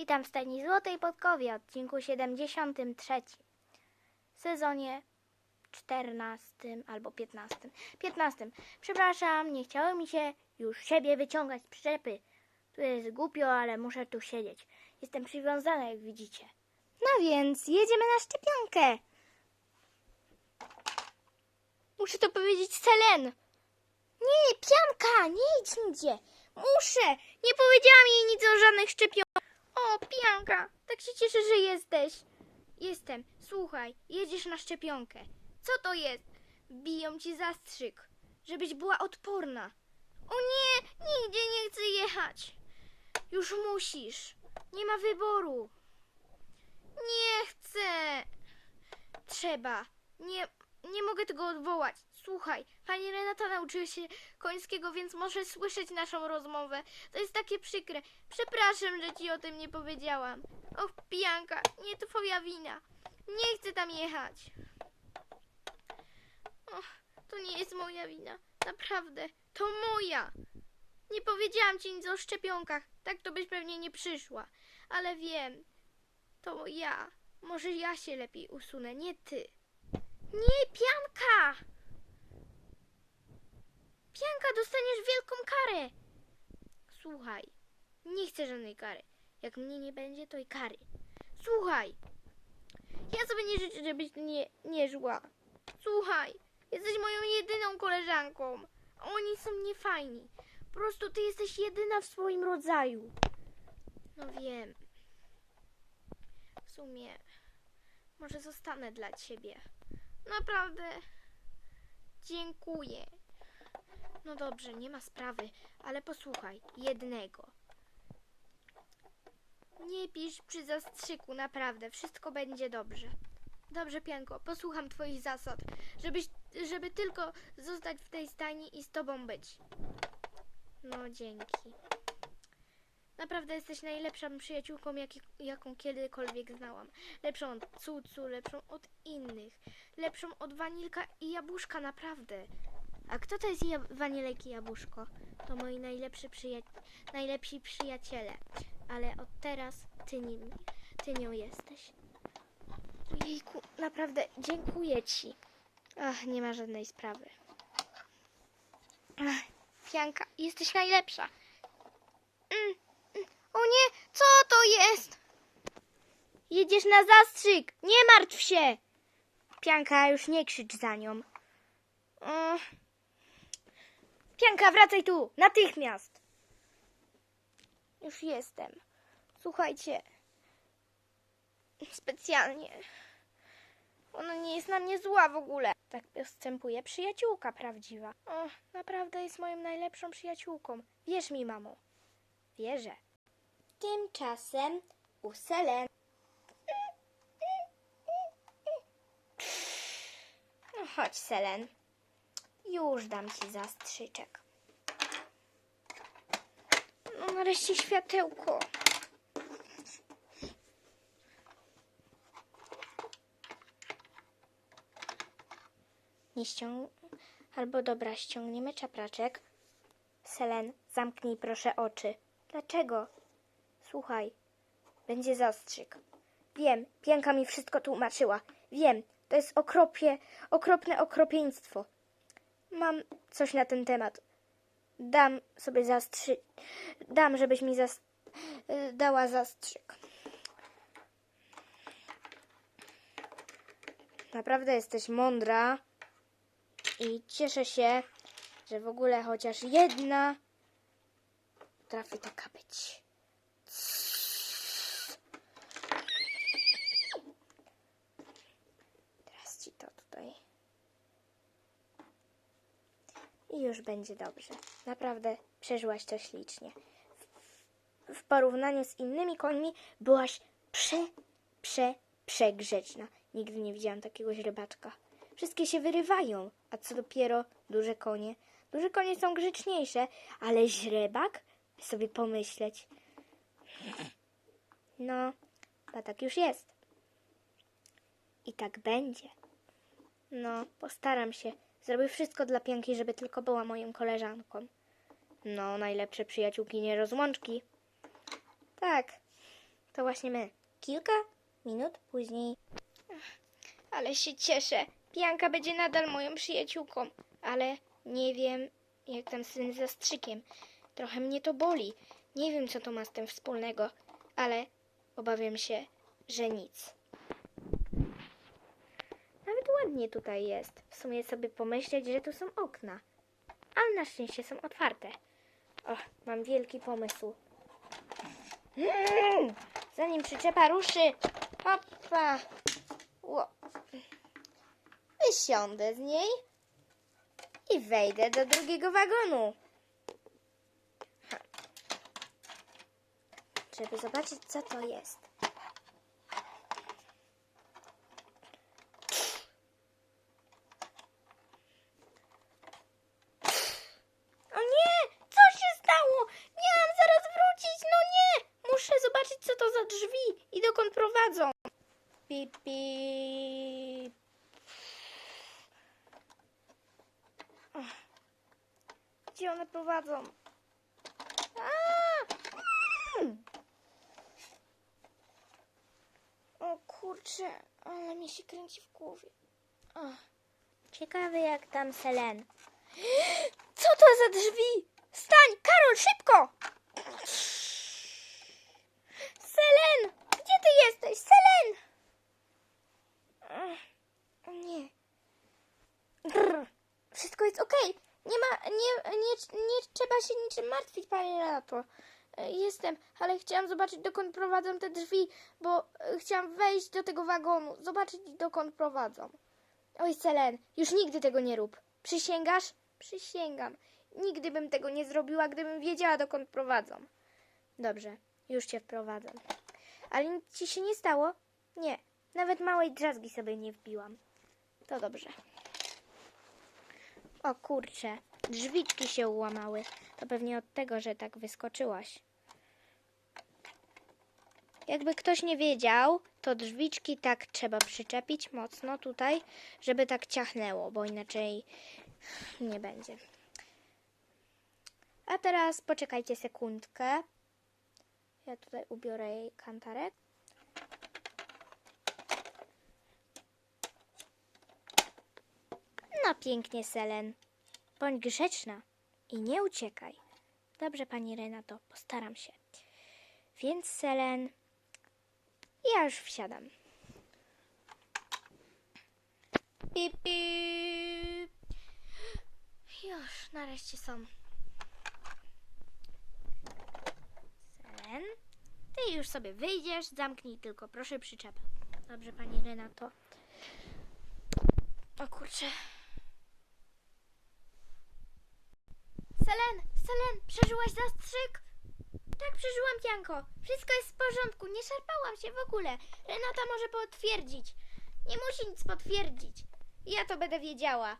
Witam w stajni Złotej Podkowie, odcinku 73. W sezonie 14 albo 15. 15. Przepraszam, nie chciało mi się już siebie wyciągać przyczepy. Tu jest głupio, ale muszę tu siedzieć. Jestem przywiązana, jak widzicie. No więc, jedziemy na szczepionkę. Muszę to powiedzieć Selen. Nie, pianka, nie idź nigdzie. Muszę. Nie powiedziałam jej nic o żadnych szczepionkach. O, tak się cieszę, że jesteś. Jestem. Słuchaj, jedziesz na szczepionkę. Co to jest? Biją ci zastrzyk, żebyś była odporna. O nie, nigdzie nie chcę jechać. Już musisz. Nie ma wyboru. Nie chcę. Trzeba. Nie, nie mogę tego odwołać. Słuchaj, pani Renata nauczyła się końskiego, więc może słyszeć naszą rozmowę. To jest takie przykre. Przepraszam, że ci o tym nie powiedziałam. Och, pijanka, nie twoja wina. Nie chcę tam jechać. Och, to nie jest moja wina. Naprawdę, to moja. Nie powiedziałam ci nic o szczepionkach. Tak to byś pewnie nie przyszła. Ale wiem, to ja. Może ja się lepiej usunę, nie ty. Nie, pianka! Pianka, dostaniesz wielką karę. Słuchaj, nie chcę żadnej kary. Jak mnie nie będzie, to i kary. Słuchaj, ja sobie nie życzę, żebyś nie, nie żyła. Słuchaj, jesteś moją jedyną koleżanką. Oni są niefajni. Po prostu ty jesteś jedyna w swoim rodzaju. No wiem. W sumie, może zostanę dla ciebie. Naprawdę. Dziękuję. No dobrze, nie ma sprawy, ale posłuchaj, jednego. Nie pisz przy zastrzyku, naprawdę, wszystko będzie dobrze. Dobrze, Pianko, posłucham twoich zasad, żebyś, żeby tylko zostać w tej stajni i z tobą być. No, dzięki. Naprawdę jesteś najlepszą przyjaciółką, jaki, jaką kiedykolwiek znałam. Lepszą od Cucu, lepszą od innych. Lepszą od Wanilka i Jabłuszka, naprawdę. A kto to jest ja- Wanilek i Jabłuszko? To moi najlepsi, przyja- najlepsi przyjaciele. Ale od teraz ty nim, ty nią jesteś. Jejku, naprawdę dziękuję ci. Ach, nie ma żadnej sprawy. Ach, Fianka, jesteś najlepsza. Mm, mm. O nie, co to jest? Jedziesz na zastrzyk, nie martw się. Pianka, już nie krzycz za nią. Mm. Pianka, wracaj tu, natychmiast. Już jestem. Słuchajcie. Specjalnie. Ona nie jest na mnie zła w ogóle. Tak postępuje przyjaciółka prawdziwa. O, naprawdę jest moją najlepszą przyjaciółką. Wierz mi, mamo. Wierzę. Tymczasem u Selen. No chodź, Selen. Już dam ci zastrzyczek. No nareszcie światełko. Nie ściąg... Albo dobra, ściągniemy czapraczek. Selen, zamknij proszę oczy. Dlaczego? Słuchaj, będzie zastrzyk. Wiem, Pianka mi wszystko tłumaczyła. Wiem, to jest okropie, okropne okropieństwo. Mam coś na ten temat. Dam sobie zastrzy... Dam, żebyś mi zas... y, dała zastrzyk. Naprawdę jesteś mądra i cieszę się, że w ogóle chociaż jedna trafi taka być. Teraz ci to tutaj. I już będzie dobrze. Naprawdę przeżyłaś to ślicznie. W, porównaniu z innymi końmi byłaś prze, prze, przegrzeczna. Nigdy nie widziałam takiego źrebaczka. Wszystkie się wyrywają, a co dopiero duże konie. Duże konie są grzeczniejsze, ale źrebak? Sobie pomyśleć. No, a tak już jest. I tak będzie. No, postaram się. Zrobię wszystko dla Pianki, żeby tylko była moją koleżanką. No, najlepsze przyjaciółki nie rozłączki. Tak. To właśnie my. Kilka minut później. Ale się cieszę. Pianka będzie nadal moją przyjaciółką, ale nie wiem, jak tam z tym zastrzykiem. Trochę mnie to boli. Nie wiem, co to ma z tym wspólnego, ale obawiam się, że nic. Ładnie tutaj jest. W sumie sobie pomyśleć, że tu są okna. Ale na szczęście są otwarte. O, mam wielki pomysł. Mm, Zanim przyczepa ruszy, hopa, Ło. wysiądę z niej i wejdę do drugiego wagonu. Ha. Żeby zobaczyć, co to jest. O nie! Co się stało? Miałam zaraz wrócić, no nie! Muszę zobaczyć, co to za drzwi i dokąd prowadzą. Pip, pip. Gdzie one prowadzą? Mm. O kurczę, ale mi się kręci w głowie. Ach. Ciekawe jak tam Selen. Co to za drzwi? Stań, Karol, szybko! Selen! Gdzie ty jesteś? Selen! Ech, o Nie. Brr. Wszystko jest okej. Nie ma, nie, trzeba się niczym martwić, panie Renato. E, Jestem, ale chciałam zobaczyć, dokąd prowadzą te drzwi, bo e, chciałam wejść do tego wagonu, zobaczyć, dokąd prowadzą. Oj, Selen, już nigdy tego nie rób. Przysięgasz? Przysięgam. Nigdy bym tego nie zrobiła, gdybym wiedziała, dokąd prowadzą. Dobrze, już cię wprowadzam. Ale nic ci się nie stało? Nie, nawet małej drzazgi sobie nie wbiłam. To dobrze. O kurcze, drzwiczki się ułamały. To pewnie od tego, że tak wyskoczyłaś. Jakby ktoś nie wiedział, to drzwiczki tak trzeba przyczepić mocno tutaj, żeby tak ciachnęło, bo inaczej nie będzie. A teraz poczekajcie sekundkę. Ja tutaj ubiorę jej kantarek. No pięknie, Selen. Bądź grzeczna i nie uciekaj. Dobrze, pani Renato, postaram się. Więc, Selen, ja już wsiadam. Pip, pip. Już, nareszcie są. Selen, ty już sobie wyjdziesz, zamknij tylko, proszę przyczepę. Dobrze, pani Renato. O kurczę. Selen, Selen, przeżyłaś zastrzyk? Tak, przeżyłam, Pianko. Wszystko jest w porządku, nie szarpałam się w ogóle. Renata może potwierdzić. Nie musi nic potwierdzić. Ja to będę wiedziała.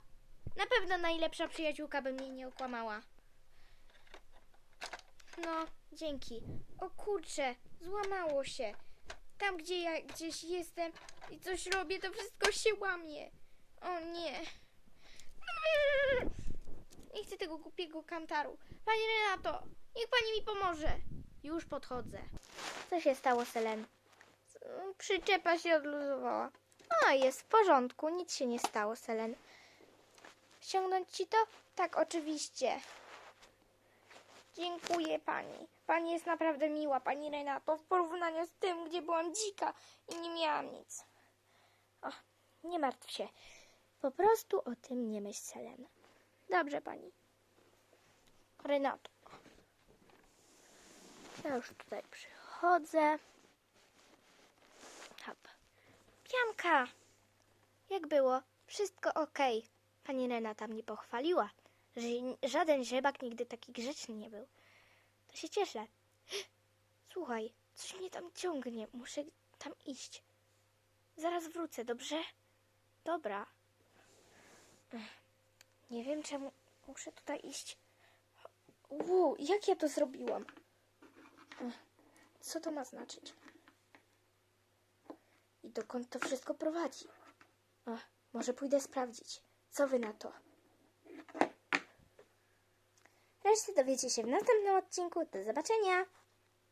Na pewno najlepsza przyjaciółka by mnie nie okłamała. No, dzięki. O kurczę, złamało się. Tam, gdzie ja gdzieś jestem i coś robię, to wszystko się łamie. O nie. Nie chcę tego głupiego kantaru. Pani Renato, niech pani mi pomoże. Już podchodzę. Co się stało, Selen? Przyczepa się odluzowała. A, jest w porządku, nic się nie stało, Selen. Ściągnąć ci to? Tak, oczywiście. Dziękuję pani. Pani jest naprawdę miła, pani Renato, w porównaniu z tym, gdzie byłam dzika i nie miałam nic. O, nie martw się. Po prostu o tym nie myśl, Selen. Dobrze, pani. Renato. Ja już tutaj przychodzę. Hop. Pianka! Jak było? Wszystko ok. Pani Renata mnie pochwaliła, że żaden żebak nigdy taki grzeczny nie był. To się cieszę. Słuchaj, coś mnie tam ciągnie. Muszę tam iść. Zaraz wrócę, dobrze? Dobra. Ech, Nie wiem, czemu muszę tutaj iść. Wow, jak ja to zrobiłam? Ech, Co to ma znaczyć? I dokąd to wszystko prowadzi? Może pójdę sprawdzić. Co wy na to? Resztę dowiecie się w następnym odcinku. Do zobaczenia!